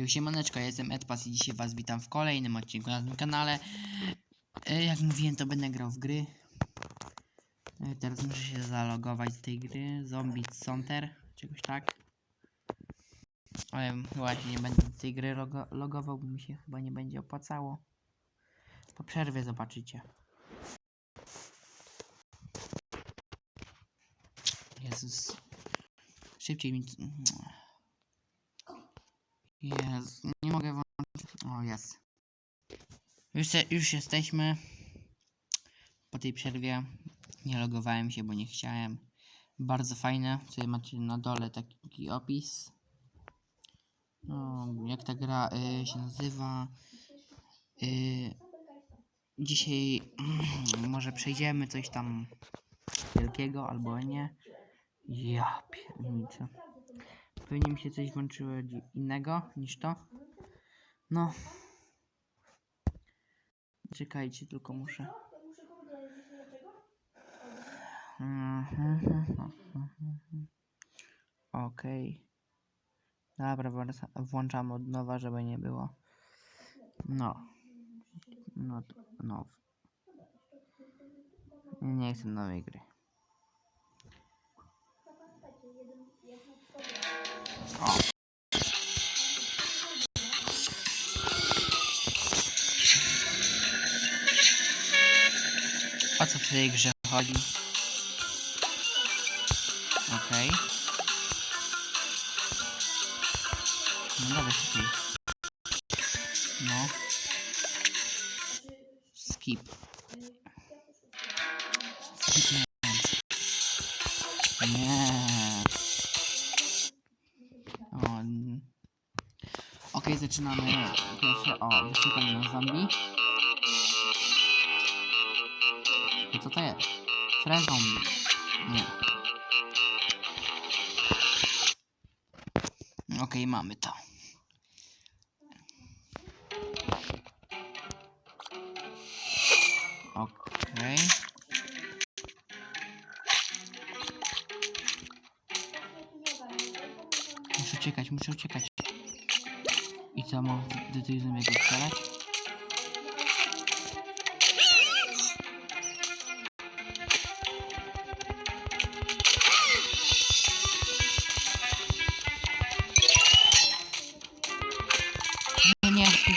Jo, siemaneczko, ja jestem Edpas i dzisiaj was witam w kolejnym odcinku na tym kanale. E, Jak mówiłem, to będę grał w gry. E, Teraz muszę się zalogować do tej gry. Zombie Center, czegoś tak. Ale się nie będę do tej gry logo logował, bo mi się chyba nie będzie opłacało. Po przerwie zobaczycie. Jezus. Szybciej mi... Jezu, nie mogę włączyć. O, jest. Już, se, już jesteśmy. Po tej przerwie nie logowałem się, bo nie chciałem. Bardzo fajne. Tutaj macie na dole taki opis. No, jak ta gra y, się nazywa. Y, dzisiaj może przejdziemy coś tam wielkiego albo nie. Ja pierniczę. Pewnie mi się coś włączyło innego niż to. No. Czekajcie, tylko muszę. Mhm. Okej. Dobra, wraca- włączam od nowa, żeby nie było. No. No, no. Nie chcę nowej gry. O. Co w tej grze chodzi? Okej. No dobra, szybciej. No. Skip. Skip. Nie. O, zaczynamy pierwsze. O, wyszukamy na zombie. Co to jest? Zombie. Nie. Okej, mamy to. Okej. Muszę uciekać, muszę uciekać. Do tych zombiego strzelać? Nie, nie, stój.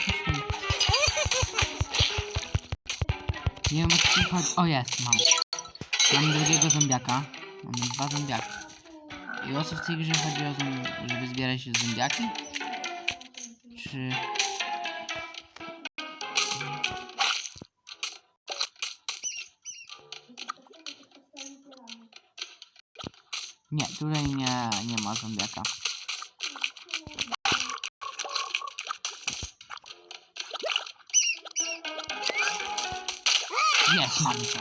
Nie wiem o co chodzi. O jest, mam. Mam drugiego zombiaka. Mam dwa zombiaki. I o co w tej grze chodzi o zom... żeby zbierać zombiaki? Czy... Nie, tutaj nie, nie ma zombiaka. Jest, mamy to.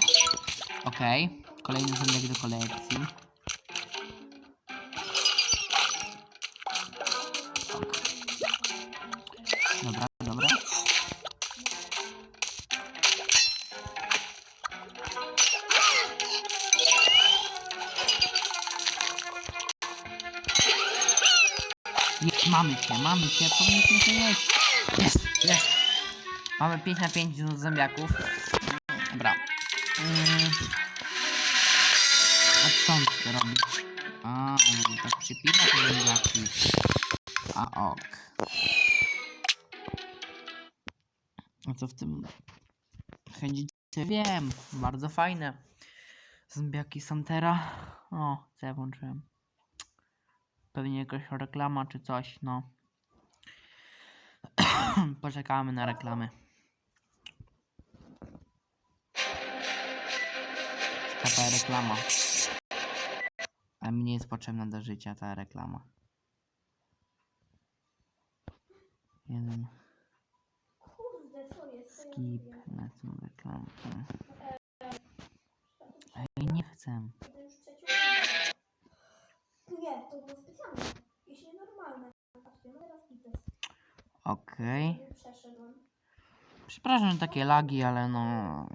Okej, kolejny zombiak do kolekcji. Mamy cię, mamy cię, powinniśmy się jeść. Jest, jest. Mamy 5 na 5 z zombiaków. Dobra. Mm. A co on tu robi? A, on tak przypina te zombiaki. A ok. A co w tym chędzicie? Wiem, bardzo fajne. Zombiaki Santera. O, co ja włączyłem? Pewnie jakaś reklama czy coś, no. Poczekamy na reklamy. Taka reklama. A mi nie jest potrzebna do życia ta reklama. Jeden. Skip na tą reklamę. Ej, nie chcę. Nie, to było specjalne. Jeśli normalne. Patrzcie, no teraz widzę. Okej. Przeszedłem. Przepraszam, że takie lagi, ale no...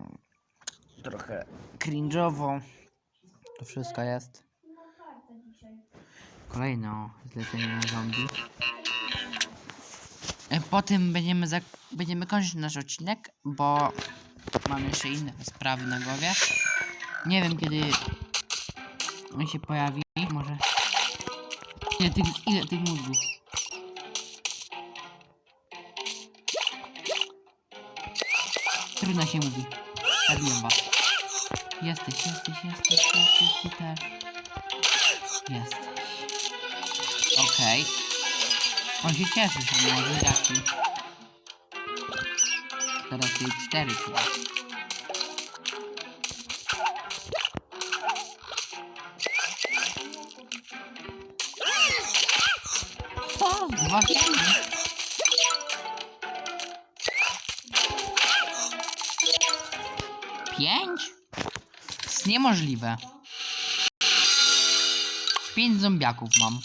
Trochę cringe'owo. To wszystko jest. No kartę dzisiaj. Kolejne o, zlecenie na zombie. E, Po tym będziemy, będziemy kończyć nasz odcinek, bo mam jeszcze inne sprawy na głowie. Nie wiem kiedy on się pojawi. Ile tych, ile tych mózgów? Trudno się mówi. Zabiłem was. Jesteś, jesteś, jesteś, jesteś, ty też. Jesteś. Okej. On się cieszy, że ma wydatki. Teraz jej cztery chyba. Filmy? Pięć? Jest niemożliwe. Pięć zombiaków mam.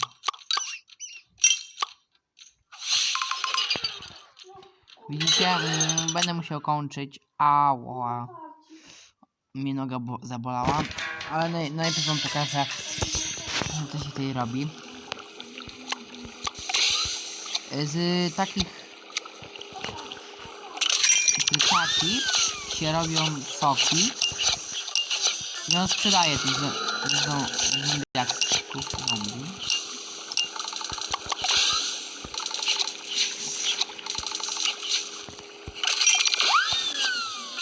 Widzicie? Mm, Będę musiał kończyć. Ała. Mnie noga bo- zabolała. Ale naj najpierw wam pokażę, co się tutaj robi. Z takich kurczaki się robią soki. I on sprzedaje tych zo- zo- zombiaków zombie.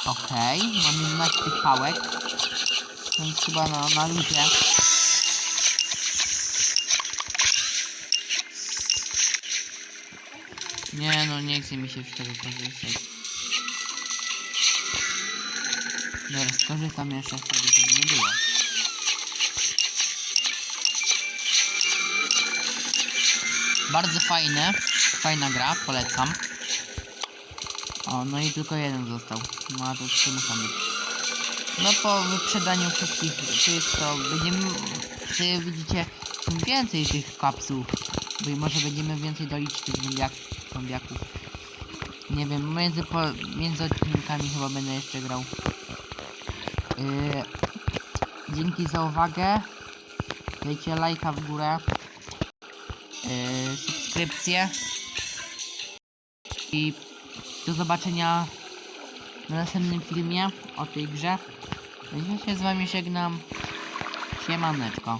Okej, mam 11 tych pałek. Więc chyba na, na luzie. Nie no, nie chce mi się z tego korzystać. Dobra, skorzystam jeszcze tego, żeby nie było. Bardzo fajne, fajna gra, polecam. O, no i tylko jeden został. No to trzy muszą być. No po wyprzedaniu wszystkich wszystko będziemy, czy widzicie, więcej tych kapsuł. Bo może będziemy więcej doliczyć tych zombiak, zombiaków. Nie wiem, między, po, między odcinkami chyba będę jeszcze grał. Yy, dzięki za uwagę. Dajcie lajka w górę. Yy, subskrypcję. I do zobaczenia na następnym filmie o tej grze. Ja się z wami żegnam. Siemaneczko.